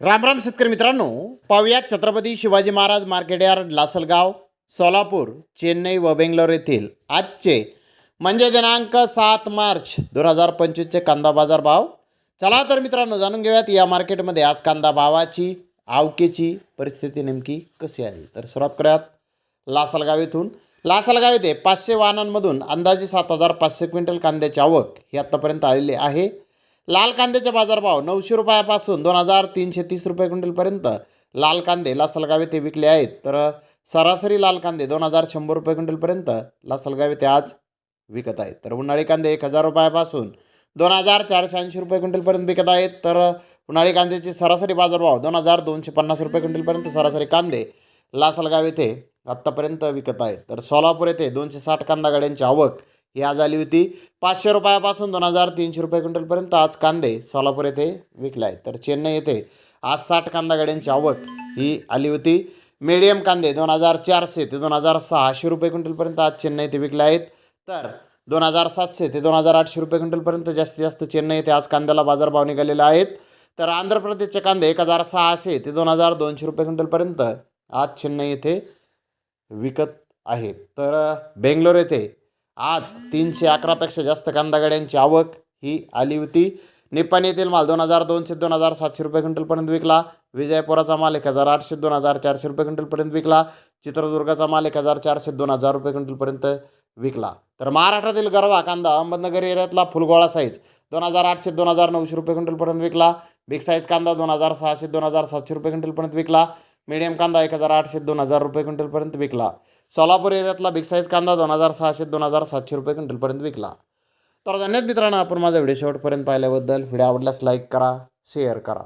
रामराम शेतकरी मित्रांनो. पाहुयात छत्रपती शिवाजी महाराज मार्केट यार्ड लासलगाव सोलापूर चेन्नई व बेंगलोर येथील आजचे म्हणजे दिनांक सात मार्च दोन हजार पंचवीसचे कांदा बाजार भाव. चला तर मित्रांनो जाणून घेऊयात या मार्केटमध्ये आज कांदा भावाची आवकेची परिस्थिती नेमकी कशी आहे? तर सुरुवात करूयात लासलगाव येथून. लासलगाव येथे पाचशे वाहनांमधून अंदाजे सात हजार पाचशे क्विंटल कांद्याची आवक ही आत्तापर्यंत आलेली आहे. लाल कांद्याचे बाजारभाव नऊशे रुपयापासून दोन हजार तीनशे तीस रुपये क्विंटलपर्यंत. लाल कांदे लासलगाव येथे विकले आहेत. तर सरासरी लाल कांदे दोन हजार शंभर रुपये क्विंटलपर्यंत लासलगाव येथे आज विकत आहेत. तर उन्हाळी कांदे एक हजार रुपयापासून दोन हजार चारशे ऐंशी रुपये क्विंटलपर्यंत विकत आहेत. तर उन्हाळी कांद्याचे सरासरी बाजारभाव दोन हजार दोनशे पन्नास रुपये क्विंटलपर्यंत सरासरी कांदे लासलगाव येथे आत्तापर्यंत विकत आहेत. तर सोलापूर येथे दोनशे साठ कांदा गाड्यांची आवक ही आज आली होती. पाचशे रुपयापासून दोन हजार तीनशे रुपये क्विंटलपर्यंत आज कांदे सोलापूर येथे विकले आहेत तर चेन्नई येथे आज साठ कांदा गाड्यांची आवक ही आली होती. मिडियम कांदे दोन हजार चारशे ते दोन हजार सहाशे रुपये क्विंटलपर्यंत आज चेन्नई येथे विकले आहेत. तर दोन हजार सातशे ते दोन हजार आठशे रुपये क्विंटलपर्यंत जास्तीत जास्त चेन्नई येथे आज कांद्याला बाजारभाव निघालेला आहेत. तर आंध्र प्रदेशचे कांदे एक हजार सहाशे ते दोन हजार दोनशे रुपये क्विंटलपर्यंत आज चेन्नई येथे विकत आहेत. तर बेंगलोर येथे आज तीनशे अकरापेक्षा जास्त कांदागड्यांची आवक ही आली होती. निपाण येथील माल दोन हजार दोनशे दोन हजार सातशे रुपये क्विंटलपर्यंत विकला. विजयपुराचा माल एक हजार आठशे दोन हजार चारशे रुपये क्विंटलपर्यंत विकला. चित्रदुर्गाचा माल एक हजार चारशे दोन हजार रुपये क्विंटलपर्यंत विकला. तर महाराष्ट्रातील गरवा कांदा अहमदनगर एरियातला फुलगोळा साईज दोन हजार आठशे दोन हजार नऊशे रुपये क्विंटलपर्यंत विकला. बिग साईज कांदा दोन हजार सहाशे दोन हजार सातशे रुपये क्विंटलपर्यंत विकला. मीडियम कांदा एक हजार आठशे दोन हजार रुपये क्विंटलपर्यंत विकला. सोलापूर एरियातला बिग साईज कांदा दोन हजार सहाशे दोन हजार सातशे रुपये क्विंटलपर्यंत विकला. तर धन्यवाद मित्रांनो आपण माझा व्हिडिओ शेवटपर्यंत पाहिल्याबद्दल. व्हिडिओ आवडल्यास लाईक करा शेअर करा.